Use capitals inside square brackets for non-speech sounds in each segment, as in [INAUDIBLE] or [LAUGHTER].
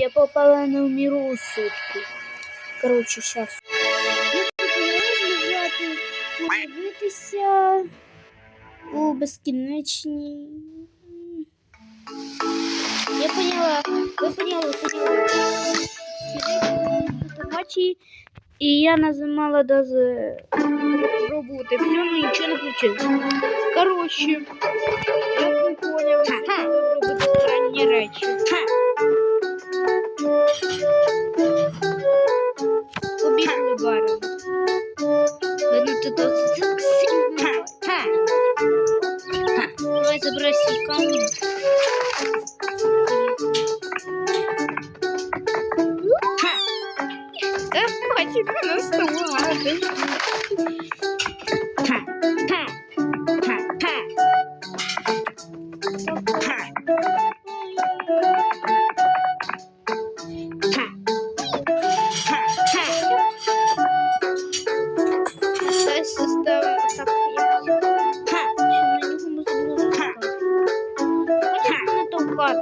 я попала на миру сутку. Коротше, щас. Я пропоную злежати, подивитися у безкінечній. Я поняла, ви поняли, поняли. І я нажимала даже роботи. Все, ну нічого не включилось. Коротше, я classificam. Pode ficar no celular, bem. Мою.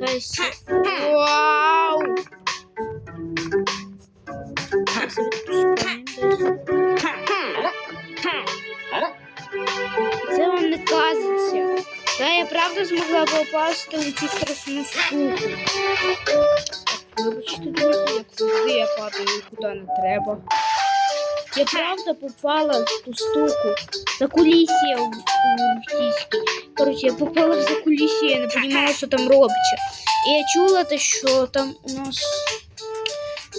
Дай состав. Вау! Це вам не казиться. Та я правда змогла попасти у цю страшну штуку. Вибачте, друзі, як завжди я падаю куди не треба. Я правда попала в ту штуку. За кулісся у, у російській. Коротше, я попала в закулісся, я не розуміла, що там робиться. І я чула те, що там у нас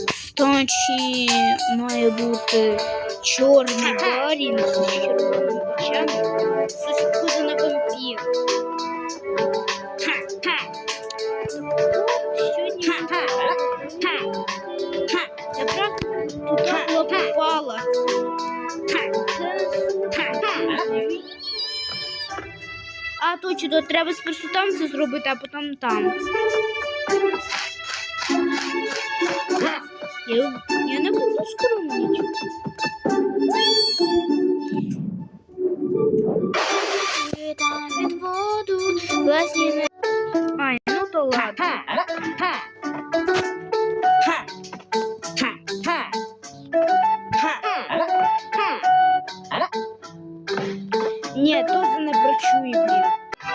в станції має бути чорний барін з [LAUGHS] червоними очами. А точно, треба спершу там це зробити, а потім там. Я, я не буду скромничати. Там від воду, власні не... Ай, ну то ладно. І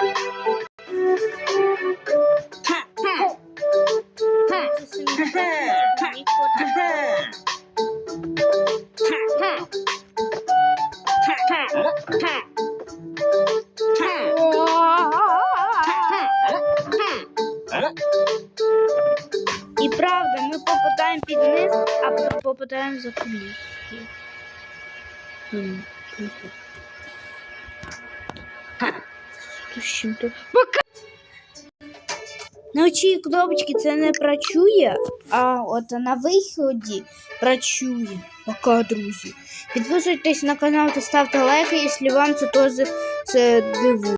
правда, ми попадаємо під низ, а попадаємо за що. Що з чим-то? Пока! На очі кнопочки це не працює, а от на виході працює. Пока, друзі. Підписуйтесь на канал та ставте лайки, якщо вам це теж це дивує.